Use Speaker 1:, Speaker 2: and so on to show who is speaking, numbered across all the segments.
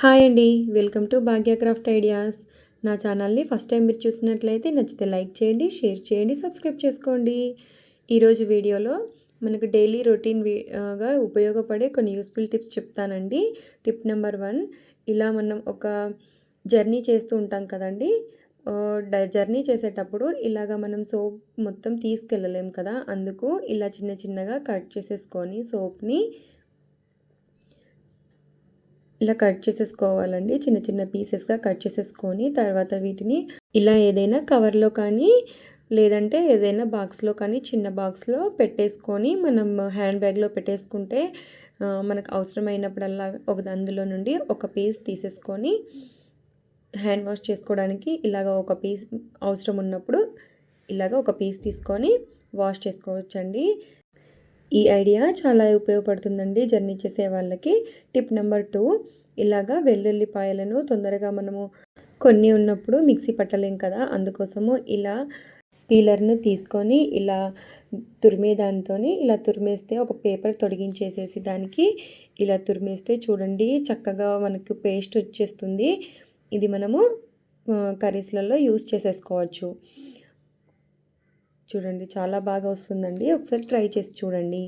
Speaker 1: Hi అండి. Welcome to Bhagya craft ideas. నా ఛానల్ని ఫస్ట్ టైం మీరు చూసినట్లయితే నచ్చితే లైక్ చేయండి షేర్ చేయండి సబ్స్క్రైబ్ చేసుకోండి. ఈరోజు వీడియోలో మనకు డైలీ రొటీన్గా ఉపయోగపడే కొన్ని యూస్ఫుల్ టిప్స్ చెప్తానండి. టిప్ నెంబర్ వన్ ఇలా మనం ఒక జర్నీ చేస్తూ ఉంటాం కదండి. జర్నీ చేసేటప్పుడు ఇలాగ మనం సోప్ మొత్తం తీసుకెళ్ళలేం కదా. అందుకు ఇలా చిన్న చిన్నగా కట్ చేసేసుకొని సోప్ని ఇలా కట్ చేసేసుకోవాలండి. చిన్న చిన్న పీసెస్గా కట్ చేసేసుకొని తర్వాత వీటిని ఇలా ఏదైనా కవర్లో కానీ లేదంటే ఏదైనా బాక్స్లో కానీ చిన్న బాక్స్లో పెట్టేసుకొని మనం హ్యాండ్ బ్యాగ్లో పెట్టేసుకుంటే మనకు అవసరమైనప్పుడల్లా ఒక అందులో నుండి ఒక పీస్ తీసేసుకొని హ్యాండ్ వాష్ చేసుకోవడానికి ఇలాగ ఒక పీస్ అవసరం ఉన్నప్పుడు ఇలాగ ఒక పీస్ తీసుకొని వాష్ చేసుకోవచ్చండి. ఈ ఐడియా చాలా ఉపయోగపడుతుందండి జర్నీ చేసే వాళ్ళకి. టిప్ నెంబర్ టూ ఇలాగా వెల్లుల్లిపాయలను తొందరగా మనము కొన్ని ఉన్నప్పుడు మిక్సీ పట్టలేం కదా అందుకోసము ఇలా పీలర్ను తీసుకొని ఇలా తురిమే దానితో ఇలా తురిమేస్తే ఒక పేపర్ తొడిగించేసేసి దానికి ఇలా తురిమేస్తే చూడండి చక్కగా మనకు పేస్ట్ వచ్చేస్తుంది. ఇది మనము కర్రీస్లలో యూస్ చేసేసుకోవచ్చు. చూడండి చాలా బాగా వస్తుందండి. ఒకసారి ట్రై చేసి చూడండి.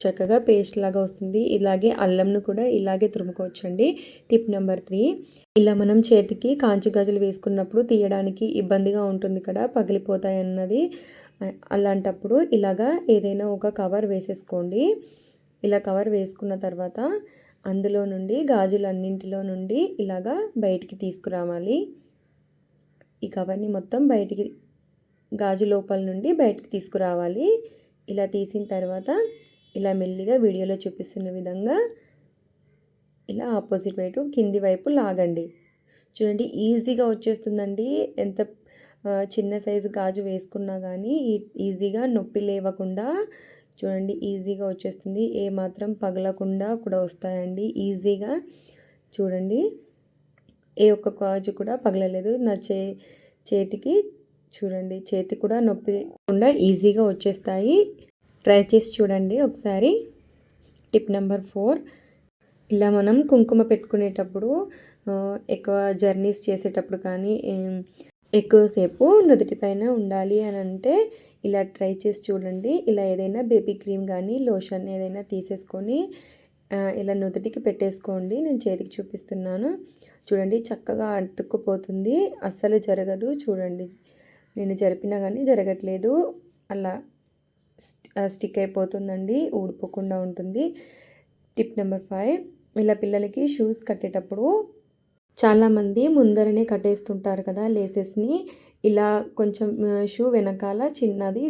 Speaker 1: చక్కగా పేస్ట్ లాగా వస్తుంది. ఇలాగే అల్లంను కూడా ఇలాగే తురుముకోవచ్చండి. Tip number three. ఇలా మనం చేతికి కాంచి గాజులు వేసుకున్నప్పుడు తీయడానికి ఇబ్బందిగా ఉంటుంది కదా పగిలిపోతాయి అన్నది. అలాంటప్పుడు ఇలాగా ఏదైనా ఒక కవర్ వేసేసుకోండి. ఇలా కవర్ వేసుకున్న తర్వాత అందులో నుండి గాజులన్నింటిలో నుండి ఇలాగా బయటికి తీసుకురావాలి. ఈ కవర్ని మొత్తం బయటికి గాజు లోపల నుండి బయటికి తీసుకురావాలి. ఇలా తీసిన తర్వాత ఇలా మెల్లిగా వీడియోలో చూపిస్తున్న విధంగా ఇలా ఆపోజిట్ వైపు కింది వైపు లాగండి. చూడండి ఈజీగా వచ్చేస్తుందండి. ఎంత చిన్న సైజు గాజు వేసుకున్నా కానీ ఈజీగా నొప్పి లేవకుండా చూడండి ఈజీగా వచ్చేస్తుంది. ఏ మాత్రం పగలకుండా కూడా వస్తాయండి. ఈజీగా చూడండి. ఏ ఒక్క గాజు కూడా పగలలేదు. నా చే చేతికి చూడండి చేతి కూడా నొప్పికుండా ఈజీగా వచ్చేస్తాయి. ట్రై చేసి చూడండి ఒకసారి. Tip number four. ఇలా మనం కుంకుమ పెట్టుకునేటప్పుడు ఎక్కువ జర్నీస్ చేసేటప్పుడు కానీ ఎక్కువసేపు నుదుటి పైన ఉండాలి అని అంటే ఇలా ట్రై చేసి చూడండి. ఇలా ఏదైనా బేబీ క్రీమ్ కానీ లోషన్ ఏదైనా తీసేసుకొని ఇలా నుదుటికి పెట్టేసుకోండి. నేను చేతికి చూపిస్తున్నాను. చూడండి చక్కగా అతుక్కుపోతుంది. అస్సలు జరగదు చూడండి. నేను జరిపినా కానీ జరగట్లేదు. అలా స్టిక్ అయిపోతుందండి. ఊడిపోకుండా ఉంటుంది. Tip number five. ఇలా పిల్లలకి షూస్ కట్టేటప్పుడు చాలామంది ముందరనే కట్టేస్తుంటారు కదా లేసెస్ని. ఇలా కొంచెం షూ వెనకాల చిన్నది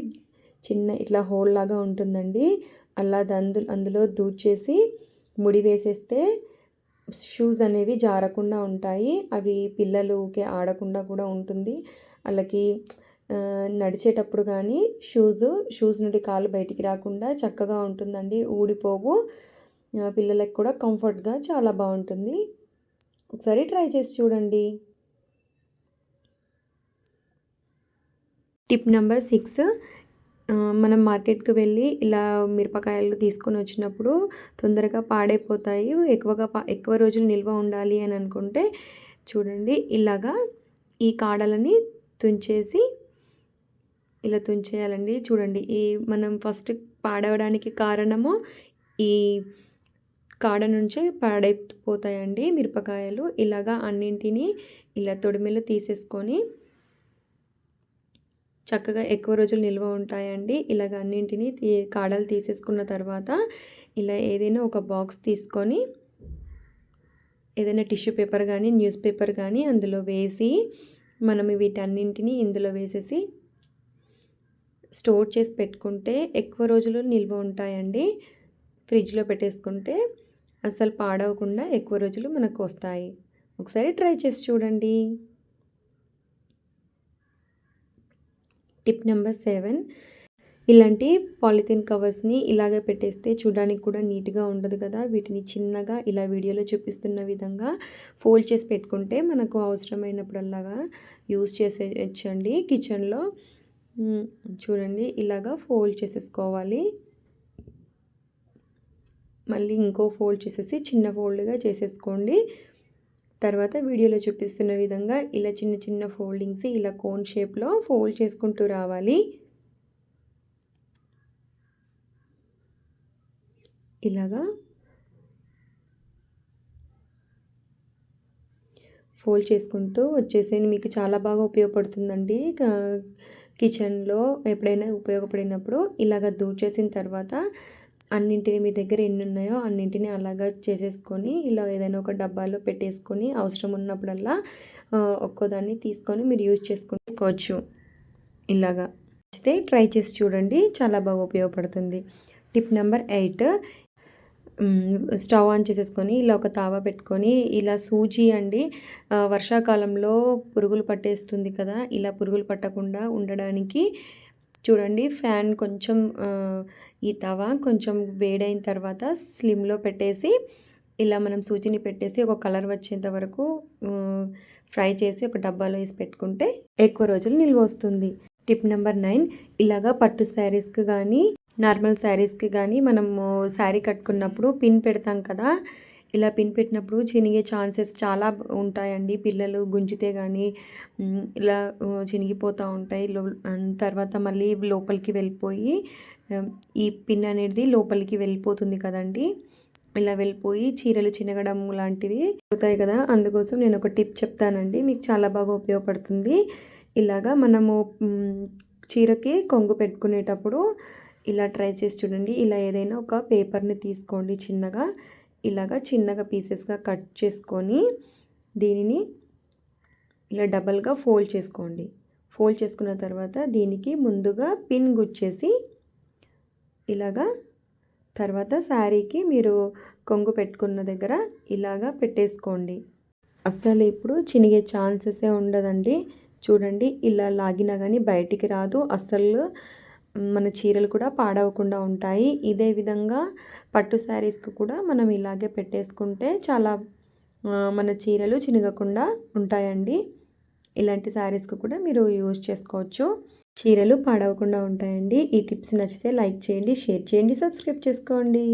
Speaker 1: చిన్న ఇట్లా హోల్ లాగా ఉంటుందండి. అలా అందు అందులో దూచేసి ముడి వేసేస్తే షూస్ అనేవి జారకుండా ఉంటాయి. అవి పిల్లలుకి ఆడకుండా కూడా ఉంటుంది. వాళ్ళకి నడిచేటప్పుడు కానీ షూస్ షూస్ నుండి కాలు బయటికి రాకుండా చక్కగా ఉంటుందండి. ఊడిపోవు. పిల్లలకు కూడా కంఫర్ట్గా చాలా బాగుంటుంది. ఒకసారి ట్రై చేసి చూడండి. టిప్ నెంబర్ సిక్స్ మనం మార్కెట్కి వెళ్ళి ఇలా మిరపకాయలు తీసుకొని వచ్చినప్పుడు తొందరగా పాడైపోతాయి. ఎక్కువగా ఎక్కువ రోజులు నిల్వ ఉండాలి అని అనుకుంటే చూడండి ఇలాగా ఈ కాడలని తుంచేసి ఇలా తుంచేయాలండి. చూడండి ఈ మనం ఫస్ట్ పాడవడానికి కారణము ఈ కాడ నుంచే పాడైపోతాయండి మిరపకాయలు. ఇలాగా అన్నింటినీ ఇలా తొడిమిలో తీసేసుకొని చక్కగా ఎక్కువ రోజులు నిల్వ ఉంటాయండి. ఇలాగ అన్నింటినీ తీ కాడలు తీసేసుకున్న తర్వాత ఇలా ఏదైనా ఒక బాక్స్ తీసుకొని ఏదైనా టిష్యూ పేపర్ కానీ న్యూస్ పేపర్ కానీ అందులో వేసి మనం వీటన్నింటినీ ఇందులో వేసేసి స్టోర్ చేసి పెట్టుకుంటే ఎక్కువ రోజులు నిల్వ ఉంటాయండి. ఫ్రిడ్జ్లో పెట్టేసుకుంటే అసలు పాడవకుండా ఎక్కువ రోజులు మనకు వస్తాయి. ఒకసారి ట్రై చేసి చూడండి. Tip number seven. ఇలాంటి పాలిథిన్ కవర్స్ని ఇలాగే పెట్టేస్తే చూడడానికి కూడా నీట్గా ఉండదు కదా. వీటిని చిన్నగా ఇలా వీడియోలో చూపిస్తున్న విధంగా ఫోల్డ్ చేసి పెట్టుకుంటే మనకు అవసరమైనప్పుడల్లాగా యూజ్ చేసేయచ్చండి. కిచెన్లో చూడండి ఇలాగా ఫోల్డ్ చేసేసుకోవాలి. మళ్ళీ ఇంకో ఫోల్డ్ చేసేసి చిన్న ఫోల్డ్గా చేసేసుకోండి. తర్వాత వీడియోలో చూపిస్తున్న విధంగా ఇలా చిన్న చిన్న ఫోల్డింగ్స్ ఇలా కోన్ షేప్లో ఫోల్డ్ చేసుకుంటూ రావాలి. ఇలాగా ఫోల్డ్ చేసుకుంటూ వచ్చేసేది మీకు చాలా బాగా ఉపయోగపడుతుందండి. కిచెన్లో ఎప్పుడైనా ఉపయోగపడినప్పుడు ఇలాగ దూచేసిన తర్వాత అన్నింటిని మీ దగ్గర ఎన్ని ఉన్నాయో అన్నింటిని అలాగా చేసేసుకొని ఇలా ఏదైనా ఒక డబ్బాలో పెట్టేసుకొని అవసరం ఉన్నప్పుడల్లా ఒక్కోదాన్ని తీసుకొని మీరు యూజ్ చేసుకోవచ్చు ఇలాగా. అయితే ట్రై చేసి చూడండి. చాలా బాగా ఉపయోగపడుతుంది. Tip number eight. Stove on చేసేసుకొని ఇలా ఒక తావా పెట్టుకొని ఇలా సూజీ అండి వర్షాకాలంలో పురుగులు పట్టేస్తుంది కదా ఇలా పురుగులు పట్టకుండా ఉండడానికి చూడండి ఫ్యాన్ కొంచెం ఈ తవా కొంచెం వేడైన తర్వాత స్లిమ్లో పెట్టేసి ఇలా మనం సూచిని పెట్టేసి ఒక కలర్ వచ్చేంత వరకు ఫ్రై చేసి ఒక డబ్బాలో వేసి పెట్టుకుంటే ఎక్కువ రోజులు నిల్వ వస్తుంది. టిప్ నెంబర్ నైన్ ఇలాగా పట్టు శారీస్కి కానీ నార్మల్ శారీస్కి కానీ మనము శారీ కట్టుకున్నప్పుడు పిన్ పెడతాం కదా ఇలా పిన్ పెట్టినప్పుడు చినిగే ఛాన్సెస్ చాలా ఉంటాయండి. పిల్లలు గుంజితే కానీ ఇలా చినిగిపోతూ ఉంటాయి. తర్వాత మళ్ళీ లోపలికి వెళ్ళిపోయి ఈ పిన్ అనేది లోపలికి వెళ్ళిపోతుంది కదండి. ఇలా వెళ్ళిపోయి చీరలు చినగడం లాంటివి అవుతాయి కదా. అందుకోసం నేను ఒక టిప్ చెప్తానండి. మీకు చాలా బాగా ఉపయోగపడుతుంది. ఇలాగా మనము చీరకి కొంగు పెట్టుకునేటప్పుడు ఇలా ట్రై చేసి చూడండి. ఇలా ఏదైనా ఒక పేపర్ని తీసుకోండి చిన్నగా. ఇలాగా చిన్నగా పీసెస్గా కట్ చేసుకొని దీనిని ఇలా డబల్గా ఫోల్డ్ చేసుకోండి. ఫోల్డ్ చేసుకున్న తర్వాత దీనికి ముందుగా పిన్ గుచ్చేసి ఇలాగా తర్వాత శారీకి మీరు కొంగు పెట్టుకున్న దగ్గర ఇలాగా పెట్టేసుకోండి. అస్సలు ఇప్పుడు చినిగే ఛాన్సెసే ఉండదండి. చూడండి ఇలా లాగినా కానీ బయటికి రాదు. అస్సలు మన చీరలు కూడా పాడవకుండా ఉంటాయి. ఇదే విధంగా పట్టు శారీస్కి కూడా మనం ఇలాగే పెట్టేసుకుంటే చాలా మన చీరలు చినగకుండా ఉంటాయండి. ఇలాంటి శారీస్కి కూడా మీరు యూజ్ చేసుకోవచ్చు. చీరలు పాడవకుండా ఉంటాయండి. ఈ టిప్స్ నచ్చితే లైక్ చేయండి షేర్ చేయండి సబ్స్క్రైబ్ చేసుకోండి.